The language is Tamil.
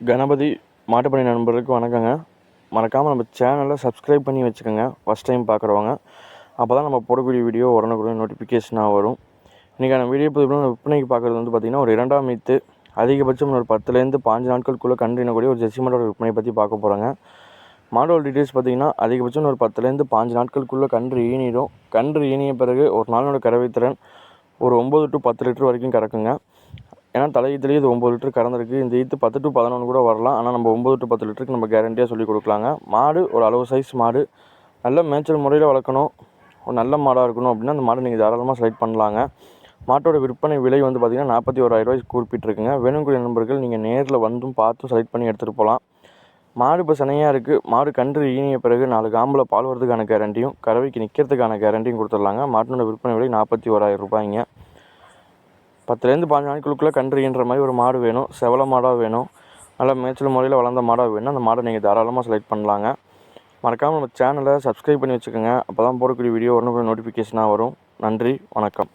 கணபதி மாட்டுப்பணி நண்பர்களுக்கு வணக்கங்க. மறக்காமல் நம்ம சேனலை சப்ஸ்கிரைப் பண்ணி வச்சுக்கோங்க. ஃபஸ்ட் டைம் பார்க்குறவங்க அப்போ தான் நம்ம போடக்கூடிய வீடியோ உடனுக்குடன் நோட்டிஃபிகேஷனாக வரும். இன்றைக்கான வீடியோ பதிவு விற்பனைக்கு பார்க்குறது வந்து பார்த்திங்கன்னா ஒரு இரண்டாம் மீத்து அதிகபட்சம் ஒரு பத்துலேருந்து பாஞ்சு நாட்களுக்குள்ளே கண்டினக்கூடிய ஒரு ஜெர்சி மாடோட விற்பனை பற்றி பார்க்க போகிறாங்க மாடோட டீட்டெயில்ஸ் பார்த்திங்கன்னா அதிகபட்சம் ஒரு பத்துலேருந்து பாஞ்சு நாட்களுக்குள்ளே கன்று ஈனிடும். கன்று ஈனிய பிறகு ஒரு நாளோட கறவை திறன் ஒரு ஒம்பது டு பத்து லிட்டர் வரைக்கும் கறக்குங்க. ஏன்னா தலையீத்துலேயே இது ஒம்பது லிட்டர் கறந்துருக்கு இந்த ஈத்து பத்து டு பதினொன்று கூட வரலாம். ஆனால் நம்ம ஒம்பது டு பத்து லிட்டருக்கு நம்ம கேரண்டியாக சொல்லி கொடுக்கலாங்க. மாடு ஒரு அளவு சைஸ் மாடு. நல்ல மேய்ச்சல் முறையில் வளர்க்கணும். ஒரு நல்ல மாடாக இருக்கணும் அப்படின்னா அந்த மாடை நீங்கள் தாராளமாக செலக்ட் பண்ணலாங்க. மாட்டோட விற்பனை விலை வந்து பார்த்திங்கன்னா நாற்பத்தி ஓராயிரரூவாய்க்கு குறிப்பிட்டிருக்குங்க. வேணுங்கிற நண்பர்கள் நீங்கள் நேரில் வந்தும் பார்த்தும் செலக்ட் பண்ணி எடுத்துகிட்டு போகலாம் மாடு இப்போ சனையாக இருக்குது மாடு கன்று ஈனிய பிறகு நாலு காம்பில் பால் வரதுக்கான கேரண்டியும் கறவைக்கு நிற்கிறதுக்கான கேரண்டியும் கொடுத்துடலாங்க. மாட்டினோட விற்பனை விலை நாற்பத்தி ஓராயிரம் ரூபாய்ங்க. பத்துலேருந்து பாஞ்சு நாட்களுக்குள்ளே கன்றுகின்ற மாதிரி ஒரு மாடு வேணும். செவல மாடாக வேணும். நல்லா மேய்ச்சல் முறையில் வளர்ந்த மாடாக வேணும் அந்த மாடை நீங்கள் தாராளமாக செலக்ட் பண்ணலாங்க. மறக்காமல் நம்ம சேனலை சப்ஸ்கிரைப் பண்ணி வச்சுக்கோங்க. அப்போ தான் போடக்கூடிய வீடியோ ஒன்று நோட்டிஃபிகேஷனாக வரும். நன்றி வணக்கம்.